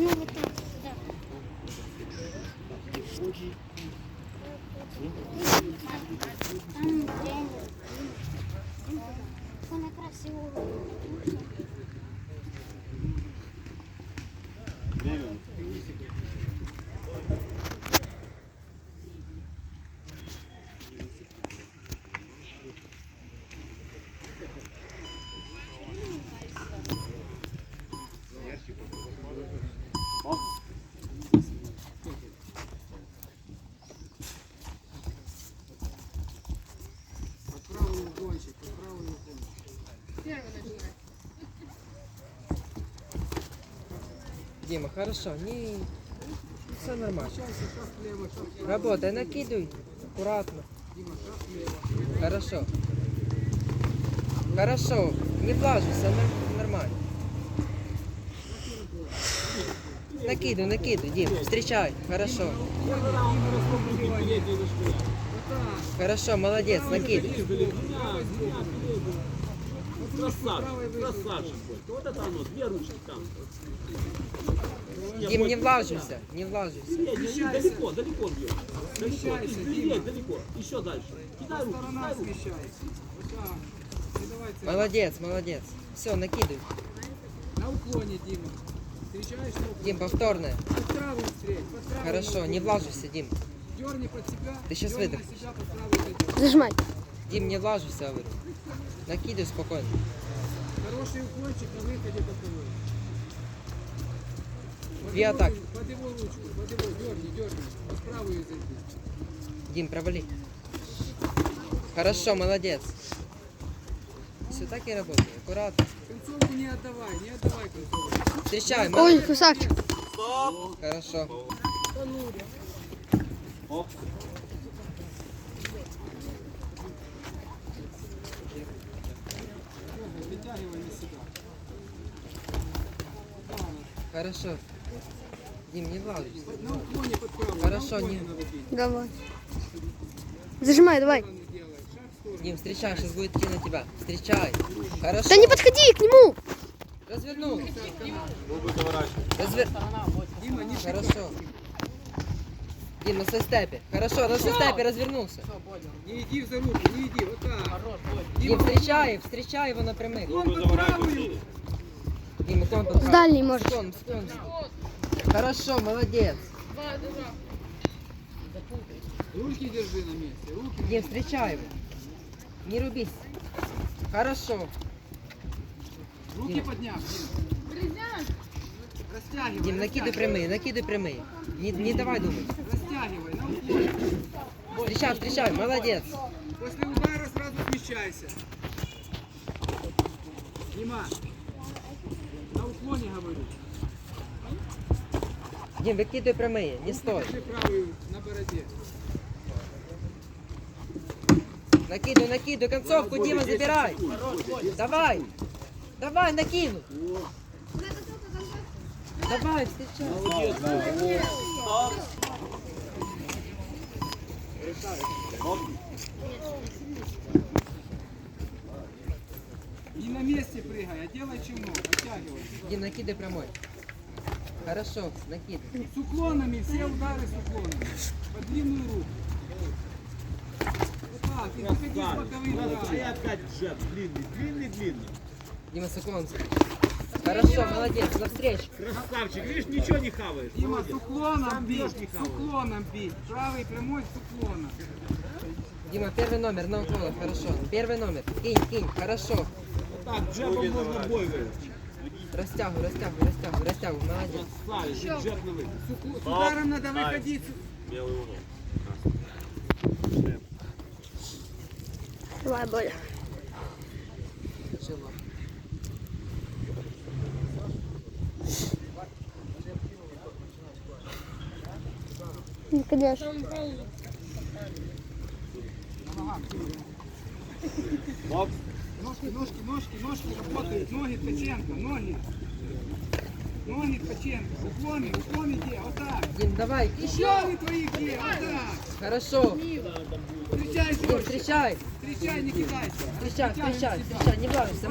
Ну, вот так, да. Там день. Вона красиво. Правый Дима, хорошо, не... Все нормально. Работай, накидывай. Аккуратно. Хорошо. Хорошо. Не влаживайся, нор- нормально. Накидывай, накидывай, Дим, встречай. Хорошо. Хорошо, молодец, накидывай. Красавчик, красавчик. Вот это оно, две ручки там. Дим, не влаживайся, не влаживайся. Не, не, не, далеко, далеко бьет. Далеко, быстрее, далеко. Еще дальше. Кидай руку, Сторона кидай руку. Молодец, молодец. Все, накидывай. На уклоне, Дима. Встречаешь на уклоне. Дим, повторное. Под правым Хорошо, не влаживайся, Дим. Дерни под себя. Ты выдохнешь. правый зайдешь. Зажимай. Дим, не влаживайся, говорю. Накидывай спокойно. Хороший уклончик на выходе боковой. Две атаки. Под его ручку, под его, дерни, дерни. Под правую зайди. Дим, провали. Хорошо, молодец. Все так и работает. Аккуратно. Концовку не отдавай, не отдавай концовку. Встречай, Ой, молодец. красавчик. Хорошо. Вытягивай на себя. Хорошо. Дим, не. На уклоне правую. Хорошо, не-. Давай. Зажимай, давай. Дим, встречай, сейчас будет идти на тебя. Встречай. Хорошо. Да не подходи к нему. Развернул. Развер... Дима, не Хорошо. Дим, на свистепе. Хорошо, на свистепе развернулся. Не иди за руку, не иди, вот так. Дим, встречай, встречай его напрямик. Уклон под правую. Дим, уклон под С дальней можешь. Склон, склон. Хорошо, молодец. Руки держи на месте, руки. Дим, встречай его. Не рубись. Хорошо. Руки подняв, Дим. Растягивай, Дим, накидай прямые, накидай прямые. Не, не давай думать. Растягивай, на. Встречай, встречай, молодец. После удара сразу смещайся. Дима, Дим, выкидывай прямые, не стой. Держи правую на бороде. Накидывай, накидывай, концовку, Дима, забирай. Давай. Давай, накину. Давай, встречай. Не на месте прыгай, а делай чему, оттягивай. Дим, накидай прямой. Хорошо, накидай. С уклонами, все удары с уклонами. По длинную руку. Вот так, и выходи с боковым А я опять джеб, длинный, длинный, длинный. Дима, с уклоном. Хорошо, молодец, навстречу. Красавчик, видишь, ничего не хаваешь. Дима, с уклоном бить, с уклоном бить. Правый прямой с уклоном. Дима, первый номер на уклонах, хорошо. Первый номер. Кинь, кинь, хорошо. Так, джебом можно бой выиграть. Растягивай, растягивай, растягивай, растягивай, молодец. Красавчик, джеб на выход. С, ударом надо выходить. Давай, Боля. Тяжело. Ну, конечно. Ножки, ножки, ножки, ножки работают. Ноги Ткаченко, ноги. Ноги Ткаченко. Уклоны, уклоны где? Вот так. Дим, давай. Уклоны твои где? Вот так. Хорошо. Встречай Дим, встречай. Встречай, не кидайся. Встречай, встречай, встречай, не влаживайся.